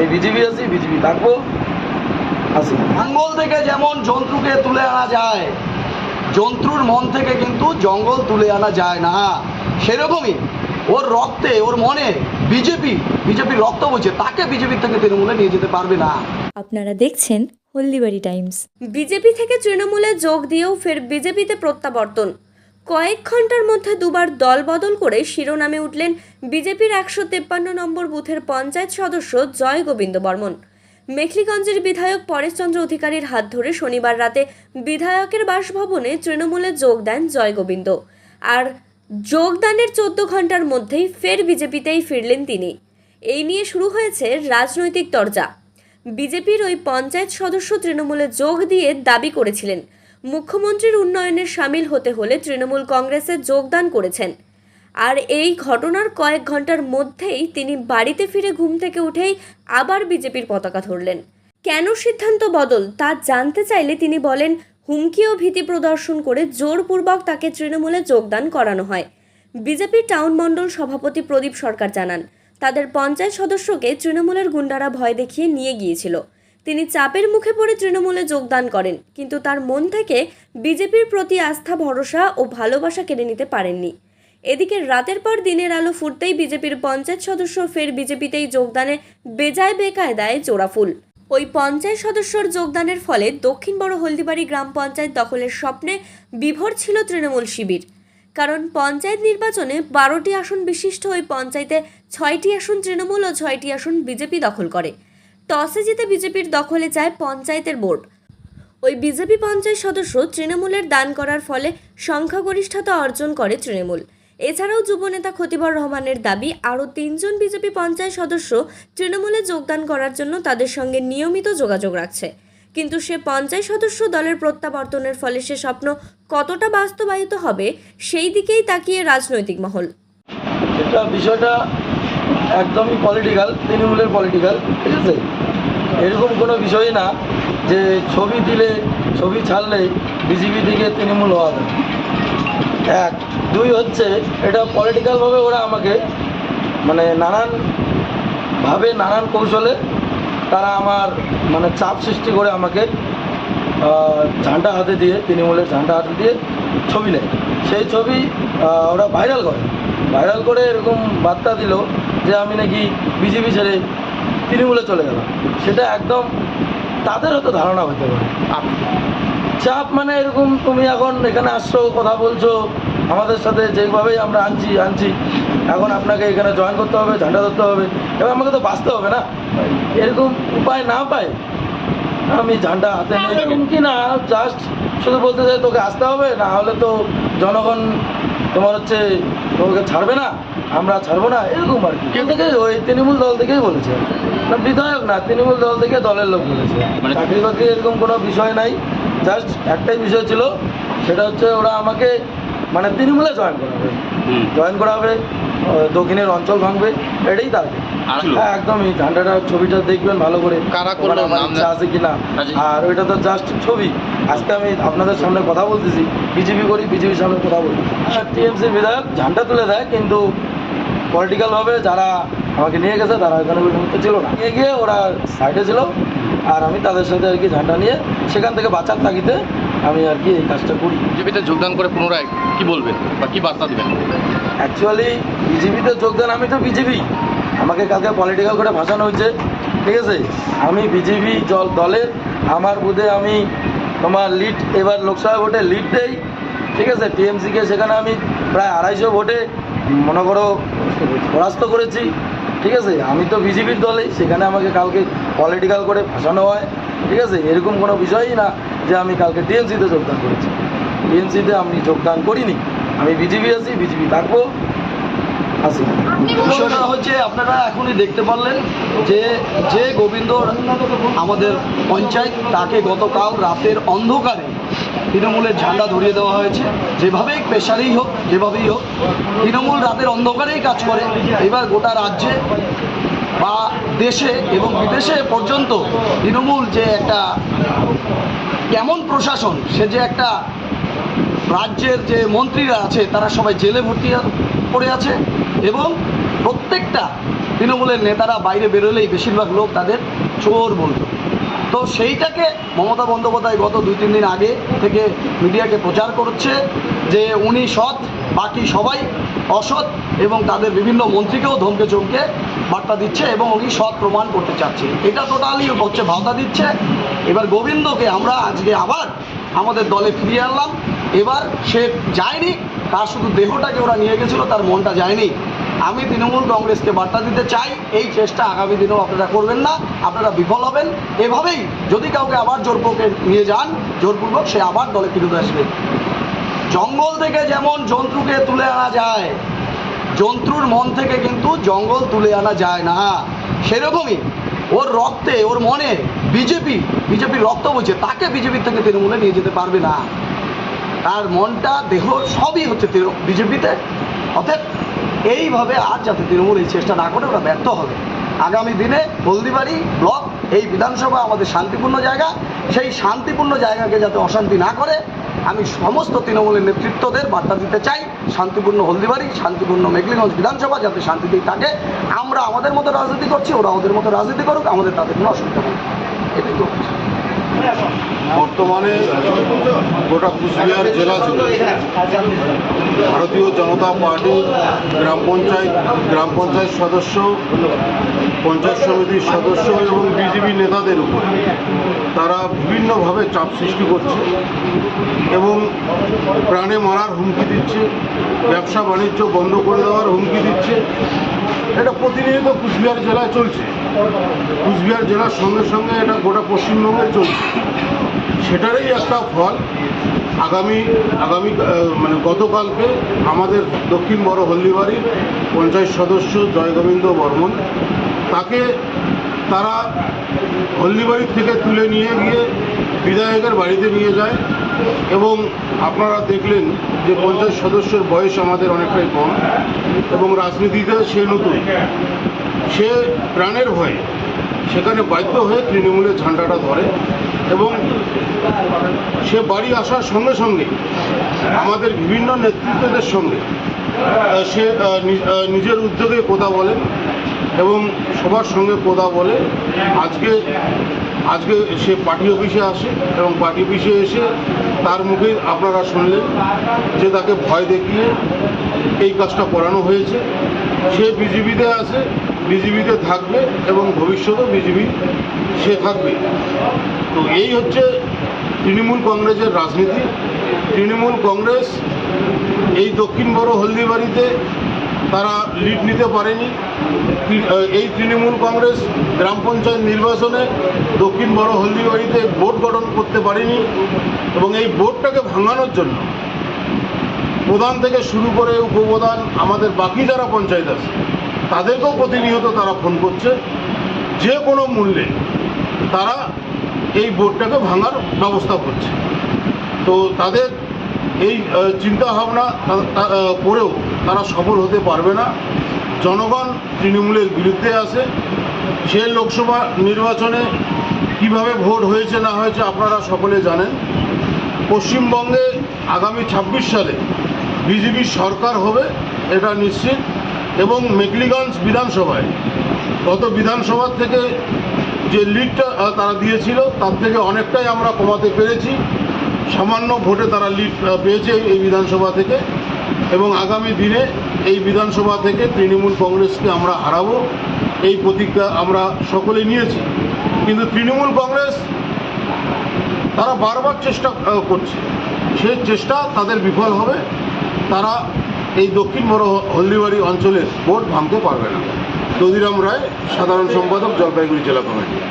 আমি বিজেপি আছি বিজেপি থাকব। আছি জঙ্গল থেকে যেমন জন্তুকে তুলে আনা যায়, জন্তুর মন থেকে কিন্তু জঙ্গল তুলে আনা যায় না। সেরকমই ওর রক্তে, ওর মনে বিজেপি, বিজেপির রক্ত বলছে তাকে বিজেপি থেকে তৃণমূলে নিয়ে যেতে পারবে না। আপনারা দেখছেন হলদিবাড়ি টাইমস। বিজেপি থেকে তৃণমূলে যোগ দিয়েও ফের বিজেপিতে প্রত্যাবর্তন। কয়েক ঘণ্টার মধ্যে দুবার দল বদল করে শিরোনামে উঠলেন বিজেপির একশো তেপ্পান্ন নম্বর বুথের পঞ্চায়েত সদস্য জয় গোবিন্দ বর্মন। মেখলিগঞ্জের বিধায়ক পরেশচন্দ্র অধিকারীর হাত ধরে শনিবার রাতে বিধায়কের বাসভবনে তৃণমূলে যোগ দেন জয় গোবিন্দ। আর যোগদানের চোদ্দ ঘণ্টার মধ্যেই ফের বিজেপিতেই ফিরলেন তিনি। এই নিয়ে শুরু হয়েছে রাজনৈতিক তরজা। বিজেপির ওই পঞ্চায়েত সদস্য তৃণমূলে যোগ দিয়ে দাবি করেছিলেন মুখ্যমন্ত্রীর উন্নয়নে সামিল হতে হলে তৃণমূল কংগ্রেসে যোগদান করেছেন। আর এই ঘটনার কয়েক ঘণ্টার মধ্যেই তিনি বাড়িতে ফিরে ঘুম থেকে উঠেই আবার বিজেপির পতাকা ধরলেন। কেন সিদ্ধান্ত বদল তা জানতে চাইলে তিনি বলেন হুমকি ও ভীতি প্রদর্শন করে জোরপূর্বক তাকে তৃণমূলে যোগদান করানো হয়। বিজেপির টাউন মণ্ডল সভাপতি প্রদীপ সরকার জানান, তাদের পঞ্চায়েত সদস্যকে তৃণমূলের গুন্ডারা ভয় দেখিয়ে নিয়ে গিয়েছিল। তিনি চাপের মুখে পড়ে তৃণমূলে যোগদান করেন, কিন্তু তার মন থেকে বিজেপির প্রতি আস্থা, ভরসা ও ভালোবাসা কেড়ে নিতে পারেননি। এদিকে রাতের পর দিনের আলো ফুটতেই বিজেপির পঞ্চায়েত সদস্য ফের বিজেপিতেই যোগদানে বেজায় বেকায়দায় জোড়াফুল ওই পঞ্চায়েত সদস্যর যোগদানের ফলে দক্ষিণ বড় হলদিবাড়ি গ্রাম পঞ্চায়েত দখলের স্বপ্নে বিভোর ছিল তৃণমূল শিবির। কারণ পঞ্চায়েত নির্বাচনে বারোটি আসন বিশিষ্ট ওই পঞ্চায়েতে ছয়টি আসন তৃণমূল ও ছয়টি আসন বিজেপি দখল করে। টসে জিতে বিজেপির দখলে যায় পঞ্চায়েতের বোর্ড। ওই বিজেপি পঞ্চায়েত সদস্য তৃণমূলের দান করার ফলে সংখ্যাগরিষ্ঠতা অর্জন করে তৃণমূল। এছাড়াও যুবনেতা খতিবর রহমানের দাবি, আরও তিনজন বিজেপি পঞ্চায়েত সদস্য তৃণমূলে যোগদান করার জন্য তাদের সঙ্গে নিয়মিত যোগাযোগ রাখছে। কিন্তু সে পঞ্চায়েত সদস্য দলের প্রত্যাবর্তনের ফলে সে স্বপ্ন কতটা বাস্তবায়িত হবে, সেই দিকেই তাকিয়ে রাজনৈতিক মহল। বিষয়টা একদমই পলিটিক্যাল তৃণমূলের পলিটিক্যাল ঠিক আছে? এরকম কোনো বিষয় না যে ছবি দিলে, ছবি ছাড়লে বিজেপি থেকে তৃণমূল হওয়া যায় এক। দুই হচ্ছে, এটা পলিটিক্যালভাবে ওরা আমাকে মানে নানান ভাবে, নানান কৌশলে তারা আমার মানে চাপ সৃষ্টি করে আমাকে ঝান্ডা হাতে দিয়ে, তৃণমূলের ঝান্ডা হাতে দিয়ে ছবি নেয়। সেই ছবি ওরা ভাইরাল করে। ভাইরাল করে এরকম বার্তা দিল যে আমি নাকি বিজেপি ছেড়ে তৃণমূলে চলে গেলাম। সেটা একদম তাদের হয়তো ধারণা হতে পারে। চাপ মানে এরকম তুমি এখন এখানে আসছো কথা বলছো আমাদের সাথে যেভাবেই আমরা আনছি আনছি এখন আপনাকে এখানে জয়েন করতে হবে ঝান্ডা ধরতে হবে এবার আমাকে তো বাঁচতে হবে না। এরকম উপায় না পাই আমি ঝান্ডা হাতে নিয়ে এরকম কি না জাস্ট শুধু বলতে চাই তোকে আসতে হবে না হলে তো জনগণ তোমার হচ্ছে তোমাকে ছাড়বে না আমরা ছাড়বো না এরকম আর কি। থেকে ওই তৃণমূল দল থেকেই বলেছে। না বিধায়ক না তৃণমূল দল থেকে দলের লোক বলেছে। মানে- চাকরি বাকরি এরকম কোনো বিষয় নাই জাস্ট একটাই বিষয় ছিল সেটা হচ্ছে ওরা আমাকে মানে তৃণমূলে জয়েন করাবে। জয়েন করাবে দক্ষিণের অঞ্চল ভাঙবে এটাই টার্গেট আর হ্যাঁ একদমই ঝান্ডাটার ছবিটা দেখবেন ভালো করে। কারা করল? ওখানে ইচ্ছা আছে কিনা। আর ওইটা তো জাস্ট ছবি। আজকে আমি আপনাদের সামনে কথা বলতেছি বিজেপি করি বিজেপির সামনে কথা বলি টিএমসির বিধায়ক ঝান্ডা তুলে দেয় কিন্তু পলিটিক্যালভাবে যারা আমাকে নিয়ে গেছে তারা ওই মুহূর্তে ছিল না। নিয়ে গিয়ে ওরা সাইডে ছিল আর আমি তাদের সাথে আর কি ঝান্ডা নিয়ে সেখান থেকে বাঁচার তাগিতে আমি আর কি এই কাজটা করি। বিজেপিতে যোগদান করে পুনরায় কি বলবেন বা কি বার্তা দিবেন? অ্যাকচুয়ালি বিজেপিতে যোগদান আমি তো বিজেপি। আমাকে কালকে পলিটিক্যাল করে ভাসানো হয়েছে, ঠিক আছে? আমি বিজেপি জল দলের, আমার বুধে আমি তোমার লিড এবার লোকসভা ভোটে লিড দেই, ঠিক আছে? টিএমসিকে সেখানে আমি প্রায় আড়াইশো ভোটে মনে করো পরাস্ত করেছি, ঠিক আছে? আমি তো বিজেপির দলেই সেখানে আমাকে কালকে পলিটিক্যাল করে ভাসানো হয়, ঠিক আছে? এরকম কোনো বিষয়ই না যে আমি কালকে টিএমসিতে যোগদান করেছি। টিএমসিতে আমি যোগদান করিনি। আমি বিজেপি আছি, বিজেপি থাকব। আছি বিষয়টা হচ্ছে আপনারা এখনই দেখতে পারলেন যে যে গোবিন্দ আমাদের পঞ্চায়েত, তাকে গতকাল রাতের অন্ধকারে তৃণমূলের ঝান্ডা ধরিয়ে দেওয়া হয়েছে। যেভাবেই পেশারেই হোক, যেভাবেই হোক, তৃণমূল রাতের অন্ধকারেই কাজ করে। এবার গোটা রাজ্যে বা দেশে এবং বিদেশে পর্যন্ত তৃণমূল যে একটা কেমন প্রশাসন, সে যে একটা রাজ্যের যে মন্ত্রীরা আছে, তারা সবাই জেলে ভর্তি পড়ে আছে। এবং প্রত্যেকটা তৃণমূলের নেতারা বাইরে বেরোলেই বেশিরভাগ লোক তাদের চোর বলতো তো সেইটাকে মমতা বন্দ্যোপাধ্যায় গত দুই, তিন দিন আগে থেকে মিডিয়াকে প্রচার করছে যে উনি সৎ, বাকি সবাই অসৎ এবং তাদের বিভিন্ন মন্ত্রীকেও ধমকে চমকে বার্তা দিচ্ছে এবং উনি সৎ প্রমাণ করতে চাচ্ছে। এটা টোটালি হচ্ছে ভাওতা দিচ্ছে। এবার গোবিন্দকে আমরা আজকে আবার আমাদের দলে ফিরিয়ে আনলাম। এবার সে যায়নি, তার শুধু দেহটাকে ওরা নিয়ে গেছিল, তার মনটা যায়নি। আমি তৃণমূল কংগ্রেসকে বার্তা দিতে চাই, এই চেষ্টা আগামী দিনেও আপনারা করবেন না, আপনারা বিফল হবেন। এভাবেই যদি কাউকে আবার জোরপূর্বক নিয়ে যান, জোরপূর্বক সে আবার দলে ফিরত আসবে। জঙ্গল থেকে যেমন জন্তুকে তুলে আনা যায়, জন্তুর মন থেকে কিন্তু জঙ্গল তুলে আনা যায় না। সেরকমই ওর রক্তে, ওর মনে বিজেপি, বিজেপির রক্ত বলছে তাকে বিজেপি থেকে তৃণমূলে নিয়ে যেতে পারবে না। তার মনটা, দেহ সবই হচ্ছে বিজেপিতে। অতএব এইভাবে আর যাতে তৃণমূল এই চেষ্টা না করে, ওরা ব্যর্থ হবে। আগামী দিনে হলদিবাড়ি ব্লক, এই বিধানসভা আমাদের শান্তিপূর্ণ জায়গা, সেই শান্তিপূর্ণ জায়গাকে যাতে অশান্তি না করে, আমি সমস্ত তৃণমূলের নেতৃত্বদের বার্তা দিতে চাই, শান্তিপূর্ণ হলদিবাড়ি, শান্তিপূর্ণ মেঘলিগঞ্জ বিধানসভা যাতে শান্তিতেই থাকে। আমরা আমাদের মতো রাজনীতি করছি, ওরা ওদের মতো রাজনীতি করুক, আমাদের তাদের কোনো অসুবিধা নেই। এটাই তো বর্তমানে গোটা কুচবিহার জেলা জুড়ে ভারতীয় জনতা পার্টি, গ্রাম পঞ্চায়েত গ্রাম পঞ্চায়েত সদস্য, পঞ্চায়েত সমিতির সদস্য এবং বিজেপি নেতাদের উপর তারা বিভিন্নভাবে চাপ সৃষ্টি করছে এবং প্রাণে মারার হুমকি দিচ্ছে, ব্যবসা বাণিজ্য বন্ধ করে দেওয়ার হুমকি দিচ্ছে। এটা প্রতিনিয়ত কুচবিহার জেলায় চলছে। কুচবিহার জেলার সঙ্গে সঙ্গে এটা গোটা পশ্চিমবঙ্গে চলছে। সেটারই একটা ফল। আগামী আগামী মানে গতকালকে আমাদের দক্ষিণ বড় হলদিবাড়ির পঞ্চায়েত সদস্য জয়গোবিন্দ বর্মন, তাকে তারা হলদিবাড়ি থেকে তুলে নিয়ে গিয়ে বিধায়কের বাড়িতে নিয়ে যায় এবং আপনারা দেখলেন যে পঞ্চায়েত সদস্যের বয়স আমাদের অনেকটাই কম এবং রাজনীতিতে সে নতুন। সে প্রাণের ভয়ে সেখানে বাধ্য হয়ে তৃণমূলের ঝান্ডাটা ধরে এবং সে বাড়ি আসার সঙ্গে সঙ্গে আমাদের বিভিন্ন নেতৃত্বদের সঙ্গে সে নিজের উদ্যোগে কথা বলে এবং সবার সঙ্গে কথা বলে আজকে আজকে সে পার্টি অফিসে আসে এবং পার্টি অফিসে এসে তার মুখে আপনারা শুনলেন যে তাকে ভয় দেখিয়ে এই কাজটা করানো হয়েছে। সে বিজেপিতে আছে বিজেপিতে থাকবে এবং ভবিষ্যতেও বিজেপি সে থাকবে। তো এই হচ্ছে তৃণমূল কংগ্রেসের রাজনীতি। তৃণমূল কংগ্রেস এই দক্ষিণ বড় হলদিবাড়িতে তারা লিড নিতে পারেনি। এই তৃণমূল কংগ্রেস গ্রাম পঞ্চায়েত নির্বাচনে দক্ষিণ বড় হলদিবাড়িতে বোর্ড গঠন করতে পারেনি এবং এই বোর্ডটাকে ভাঙানোর জন্য প্রধান থেকে শুরু করে উপপ্রধান, আমাদের বাকি যারা পঞ্চায়েত আছে, তাদেরকেও প্রতিনিয়ত তারা ফোন করছে। যে কোনো মূল্যে তারা এই বোর্ডটাকে ভাঙার ব্যবস্থা করছে। তো তাদের এই চিন্তাভাবনা করেও তারা সফল হতে পারবে না। জনগণ তৃণমূলের বিরুদ্ধে আছে। সে লোকসভা নির্বাচনে কীভাবে ভোট হয়েছে, না হয়েছে আপনারা সকলে জানেন। পশ্চিমবঙ্গে আগামী ছাব্বিশ সালে বিজেপি সরকার হবে, এটা নিশ্চিত। এবং মেকলিগঞ্জ বিধানসভায় গত বিধানসভা থেকে যে লিডটা তারা দিয়েছিল, তার থেকে অনেকটাই আমরা কমাতে পেরেছি। সামান্য ভোটে তারা লিড পেয়েছে এই বিধানসভা থেকে এবং আগামী দিনে এই বিধানসভা থেকে তৃণমূল কংগ্রেসকে আমরা হারাবো, এই প্রতিজ্ঞা আমরা সকলে নিয়েছি। কিন্তু তৃণমূল কংগ্রেস তারা বারবার চেষ্টা করছে। সেই চেষ্টা তাদের বিফল হবে, তারা এই দক্ষিণ বড় হলদিবাড়ি অঞ্চলের ভোট ভাঙতে পারবে না। দদিরাম রায়, সাধারণ সম্পাদক, জলপাইগুড়ি জেলা কমিটি।